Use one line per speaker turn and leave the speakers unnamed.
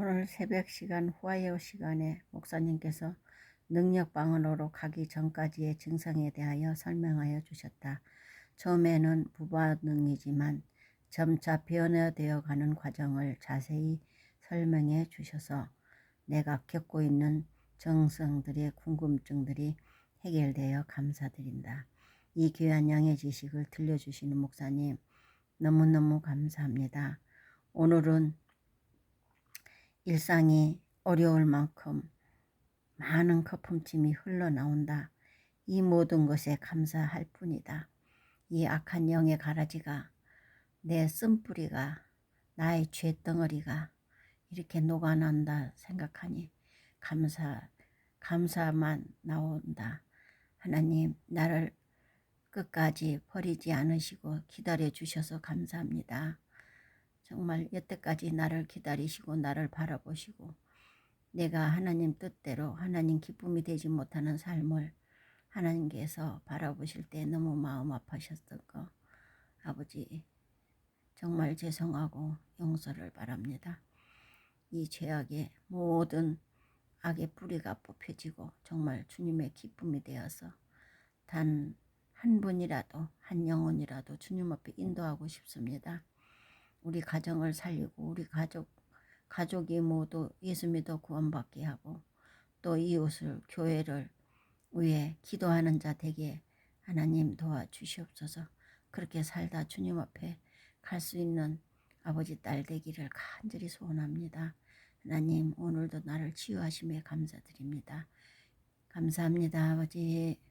오늘 새벽 시간 후아예오 시간에 목사님께서 능력 방언으로 가기 전까지의 증상에 대하여 설명하여 주셨다. 처음에는 무반응이지만 점차 변화되어 가는 과정을 자세히 설명해 주셔서 내가 겪고 있는 정성들의 궁금증들이 해결되어 감사드린다. 이 귀한 양의 지식을 들려주시는 목사님 너무너무 감사합니다. 오늘은 일상이 어려울 만큼 많은 거품짐이 흘러나온다. 이 모든 것에 감사할 뿐이다. 이 악한 영의 가라지가 내 쓴뿌리가 나의 죄덩어리가 이렇게 녹아난다 생각하니 감사 감사만 나온다. 하나님 나를 끝까지 버리지 않으시고 기다려 주셔서 감사합니다. 정말 여태까지 나를 기다리시고 나를 바라보시고 내가 하나님 뜻대로 하나님 기쁨이 되지 못하는 삶을 하나님께서 바라보실 때 너무 마음 아파셨던 거 아버지 정말 죄송하고 용서를 바랍니다. 이 죄악의 모든 악의 뿌리가 뽑혀지고 정말 주님의 기쁨이 되어서 단 한 분이라도 한 영혼이라도 주님 앞에 인도하고 싶습니다. 우리 가정을 살리고 우리 가족 가족이 모두 예수 믿어 구원받게 하고 또 이웃을 교회를 위해 기도하는 자 되게 하나님 도와주시옵소서. 그렇게 살다 주님 앞에 갈 수 있는 아버지 딸 되기를 간절히 소원합니다. 하나님 오늘도 나를 치유하심에 감사드립니다. 감사합니다 아버지.